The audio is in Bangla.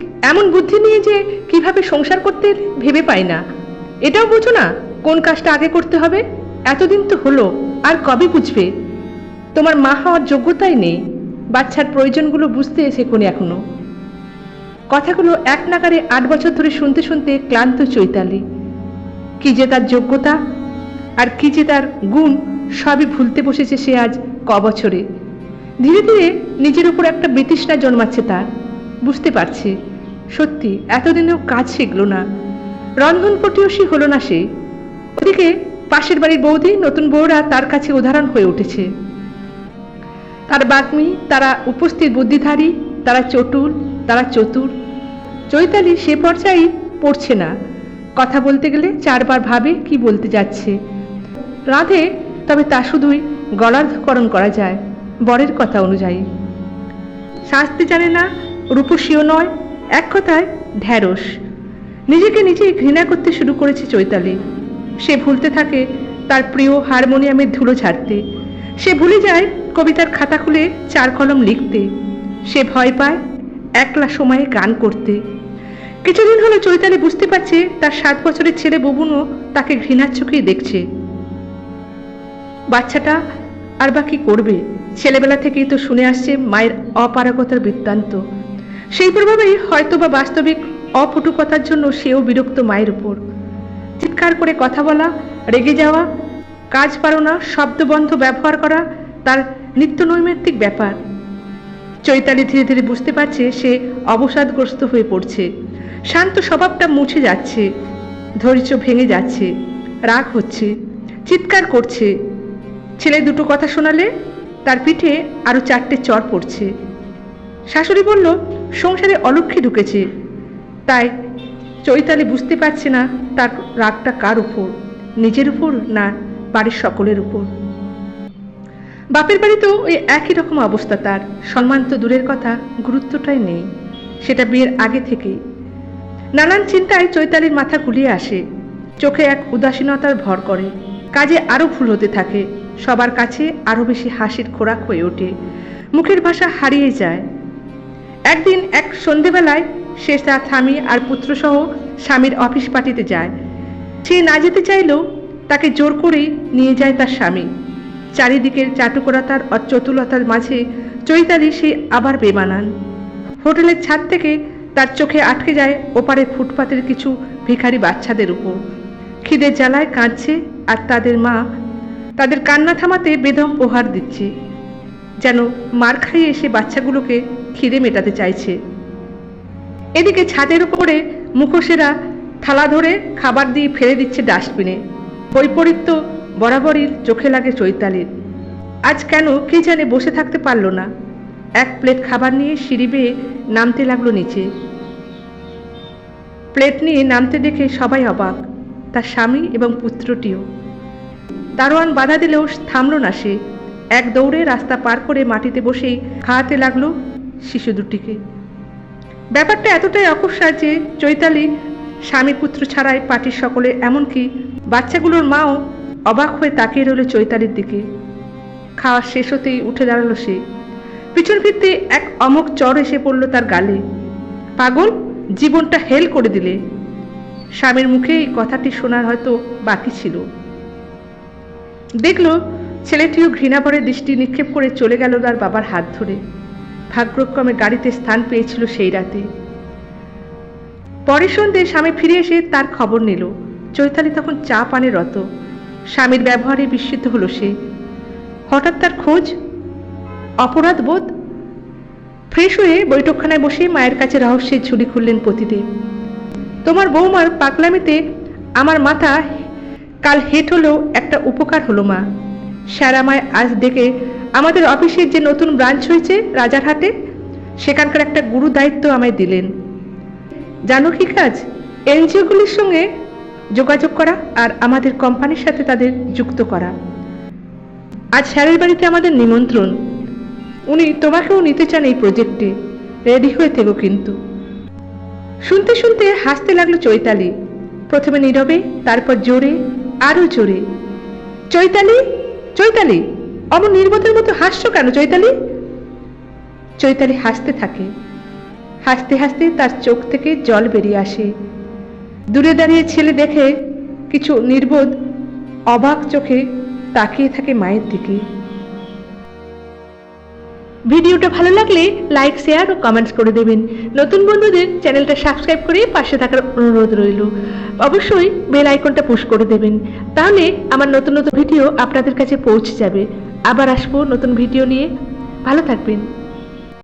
এমন বুদ্ধি নিয়ে যে কীভাবে সংসার করতে ভেবে পাই না। এটাও বুঝো না, কোন কাজটা আগে করতে হবে? এতদিন তো হলো, আর কবে বুঝবে? তোমার মা হওয়ার যোগ্যতাই নেই, বাচ্চার প্রয়োজনগুলো বুঝতে শেখনি এখনও। কথাগুলো এক নাগারে আট বছর ধরে শুনতে শুনতে ক্লান্ত চৈতালি। কি যে তার যোগ্যতা, আর কি যে তার গুণ, সবই ভুলতে বসেছে সে আজ ক বছরে। ধীরে ধীরে নিজের উপর একটা বিতৃষ্ণা জন্মাচ্ছে তার। বুঝতে পারছি। সত্যি, এতদিনেও কাজ শিখলো না। রন্ধন পটিয়সী হলো না সে। ওদিকে পাশের বাড়ির বৌদি, নতুন বউরা তার কাছে উদাহরণ হয়ে উঠেছে। তার বাগ্মী, তারা উপস্থিত বুদ্ধিধারী, তারা চটুল, তারা চতুর। চৈতালি সে পর্যায়ে পড়ছে না। কথা বলতে গেলে চারবার ভাবে কি বলতে যাচ্ছে। রাধে, তবে তা শুধুই গলার্ধকরণ করা যায়, বরের কথা অনুযায়ী। শাস্তি জানে না রূপসীও নয়, এক কথায় ঢ্যাঁড়স নিজেকে নিজেই ঘৃণা করতে শুরু করেছে চৈতালি। সে ভুলতে থাকে তার প্রিয় হারমোনিয়ামের ধুলো ছাড়তে সে ভুলে যায় কবিতার খাতা খুলে চার কলম লিখতে। সে ভয় পায় একলা সময়ে গান করতে। কিছুদিন হলো চৈতালি বুঝতে পারছে তার সাত বছরের ছেলে ববুনও তাকে ঘৃণার চোখেই দেখছে। বাচ্চাটা আর বা কি করবে? ছেলেবেলা থেকেই তো শুনে আসছে মায়ের অপারগতার বৃত্তান্ত। সেই প্রভাবেই হয়তো বা বাস্তবিক অপটুকতার জন্য সেও বিরক্ত মায়ের উপর। চিৎকার করে কথা বলা, রেগে যাওয়া, কাজ পারো না শব্দবন্ধ ব্যবহার করা, তার নিত্য নৈমিত্তিক ব্যাপার। চৈতালি ধীরে ধীরে বুঝতে পারছে সে অবসাদগ্রস্ত হয়ে পড়ছে। শান্ত স্বভাবটা মুছে যাচ্ছে, ধৈর্য ভেঙে যাচ্ছে, রাগ হচ্ছে, চিৎকার করছে। ছেলে দুটো কথা শোনালে তার পিঠে আরও চারটে চর পড়ছে। শাশুড়ি বলল সংসারে অলক্ষী ঢুকেছে। তাই চৈতালি বুঝতে পারছে না তার রাগটা কার উপর, নিজের উপর না বাড়ির সকলের উপর। বাপের বাড়িতেও ওই একই রকম অবস্থা তার। সম্মান তো দূরের কথা, গুরুত্বটাই নেই। সেটা বিয়ের আগে থেকেই। নানান চিন্তায় চৈতালির মাথা গুলিয়ে আসে। চোখে এক উদাসীনতার ভর করে। কাজে আরও ভুল হতে থাকে। সবার কাছে আরও বেশি হাসির খোরাক হয়ে ওঠে। মুখের ভাষা হারিয়ে যায়। একদিন এক সন্ধেবেলায় সে তার স্বামী আর পুত্রসহ স্বামীর অফিস পার্টিতে যায়। সে না যেতে চাইলেও তাকে জোর করেই নিয়ে যায় তার স্বামী। চারিদিকের চাটুকরাতার আর চতুলতার মাঝে চৈতালি সে আবার বেমানান। হোটেলের ছাদ থেকে তার চোখে আটকে যায় ওপারে ফুটপাতের কিছু ভিখারি বাচ্চাদের উপর। খিদের জ্বালায় কাঁদছে আর তাদের মা তাদের কান্না থামাতে বেদম প্রহার দিচ্ছে। যেন মার খাইয়ে এসে বাচ্চাগুলোকে খিদে মেটাতে চাইছে। এদিকে ছাদের উপরে মুখোশেরা থালা ধরে খাবার দিয়ে ফেলে দিচ্ছে ডাস্টবিনে বৈপরীত্য বরাবরই চোখে লাগে চৈতালির। আজ কেন কে জানে বসে থাকতে পারল না। এক প্লেট খাবার নিয়ে সিঁড়ি বেয়ে নামতে লাগল নিচে। প্লেট নিয়ে নামতে দেখে সবাই অবাক, তার স্বামী এবং পুত্রটিও। দারোয়ান বাধা দিলেও থামল না সে। এক দৌড়ে রাস্তা পার করে মাটিতে বসেই খাওয়াতে লাগল শিশু দুটিকে ব্যাপারটা এতটাই অকস্মাৎ যে চৈতালি স্বামী পুত্র ছাড়াই পার্টির সকলে, এমনকি বাচ্চাগুলোর মাও অবাক হয়ে তাকিয়ে রইল চৈতালির দিকে। খাওয়া শেষ হতেই উঠে দাঁড়াল সে। পিছন ফিরতে এক অমক চর এসে পড়ল তার গালে। পাগল, জীবনটা হেল করে দিলে। স্বামীর মুখে এই কথাটি শোনার হয়তো বাকি ছিল। দেখল, ছেলেটিও ঘৃণাভরে দৃষ্টি নিক্ষেপ করে চলে গেল তার বাবার হাত ধরে। ভাগ্যক্রমে গাড়িতে স্থান পেয়েছিল সেই রাতে। পরের সন্ধ্যে স্বামী ফিরে এসে তার খবর নিল। চৈতালি তখন চা পানে রত। স্বামীর ব্যবহারে বিস্মিত হলো সে। হঠাৎ তার খোঁজ? অপরাধ বোধ? ফ্রেশ হয়ে বৈঠকখানায় বসে মায়ের কাছে রহস্যের ঝুলি খুললেন পতিদেব। তোমার বৌমার পাগলামিতে আমার মাথা কাল হেট হলেও একটা উপকার হলো মা। স্যার আমায় আজ ডেকে আমাদের অফিসের যে নতুন ব্রাঞ্চ হয়েছে রাজারহাটে, সেখানকার একটা গুরু দায়িত্ব আমায় দিলেন। জানো কি কাজ? এনজিওগুলির সঙ্গে যোগাযোগ করা আর আমাদের কোম্পানির সাথে তাদের যুক্ত করা। আজ স্যারের বাড়িতে আমাদের নিমন্ত্রণ। উনি তোমাকেও নিতে চান এই প্রজেক্টে। রেডি হয়ে থেকো কিন্তু। শুনতে শুনতে হাসতে লাগল চৈতালি। প্রথমে নীরবে, তারপর জোরে, আরও জোরে। চৈতালি চৈতালি! অমন নির্বোধের মতো হাসছো কেন, চৈতালি? চৈতালি হাসতে থাকে। হাসতে হাসতে তার চোখ থেকে জল বেরিয়ে আসে। দূরে দাঁড়িয়ে ছেলে দেখে কিছু নির্বোধ অবাক চোখে তাকিয়ে থাকে মায়ের দিকে। ভিডিওটা ভালো লাগলে লাইক, শেয়ার ও কমেন্টস করে দেবেন। নতুন বন্ধুদের চ্যানেলটা সাবস্ক্রাইব করে পাশে থাকার অনুরোধ রইল। অবশ্যই বেল আইকনটা পুশ করে দেবেন। তাহলে আমার নতুন নতুন ভিডিও আপনাদের কাছে পৌঁছে যাবে। আবার আসব নতুন ভিডিও নিয়ে। ভালো থাকবেন।